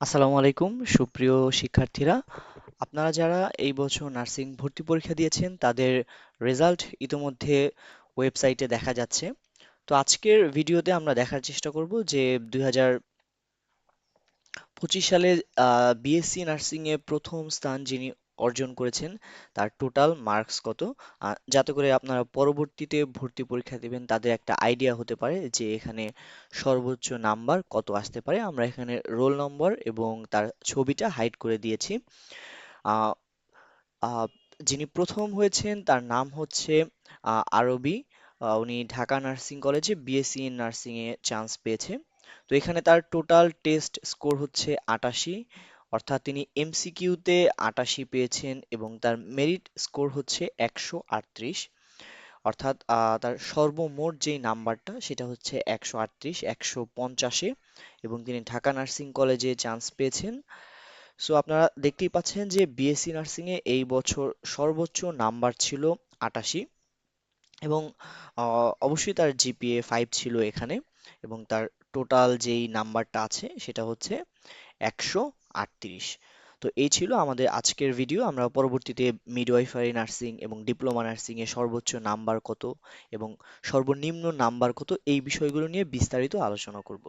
আসসালামু আলাইকুম, সুপ্রিয় শিক্ষার্থীরা। আপনারা যারা এই বছর নার্সিং ভর্তি পরীক্ষা দিয়েছেন, তাদের রেজাল্ট ইতোমধ্যে ওয়েবসাইটে দেখা যাচ্ছে। তো আজকের ভিডিওতে আমরা দেখার চেষ্টা করব যে দুই পঁচিশ সালে বিএসসি নার্সিংয়ে প্রথম স্থান যিনি অর্জন করেছেন, তার টোটাল মার্কস কত? যাতে করে আপনারা পরবর্তীতে ভর্তি পরীক্ষা দিবেন, তাদের একটা আইডিয়া হতে পারে যে এখানে সর্বোচ্চ নাম্বার কত আসতে পারে। আমরা এখানে রোল নম্বর এবং তার ছবিটা হাইড করে দিয়েছি। যিনি প্রথম হয়েছেন, তার নাম হচ্ছে আরবি। উনি ঢাকা নার্সিং কলেজে বিএসসি ইন নার্সিং এ চান্স পেয়েছে। তো এখানে তার টোটাল টেস্ট স্কোর হচ্ছে আটাশি। অর্থাৎ তিনি এমসিকিউতে আটাশি পেয়েছেন এবং তার মেরিট স্কোর হচ্ছে একশো আটত্রিশ। অর্থাৎ তার সর্বমোট যেই নাম্বারটা, সেটা হচ্ছে একশো আটত্রিশ, একশো পঞ্চাশে এবং তিনি ঢাকা নার্সিং কলেজে চান্স পেয়েছেন। সো আপনারা দেখতেই পাচ্ছেন যে বিএসসি নার্সিংয়ে এই বছর সর্বোচ্চ নাম্বার ছিল আটাশি এবং অবশ্যই তার জিপিএ ফাইভ ছিল এখানে এবং তার টোটাল যেই নাম্বারটা আছে, সেটা হচ্ছে একশো আটত্রিশ। তো এই ছিল আমাদের আজকের ভিডিও আমরা পরবর্তীতে মিডওয়াইফারি নার্সিং এবং ডিপ্লোমা নার্সিংয়ে সর্বোচ্চ নাম্বার কত এবং সর্বনিম্ন নাম্বার কত এই বিষয়গুলো নিয়ে বিস্তারিত আলোচনা করব।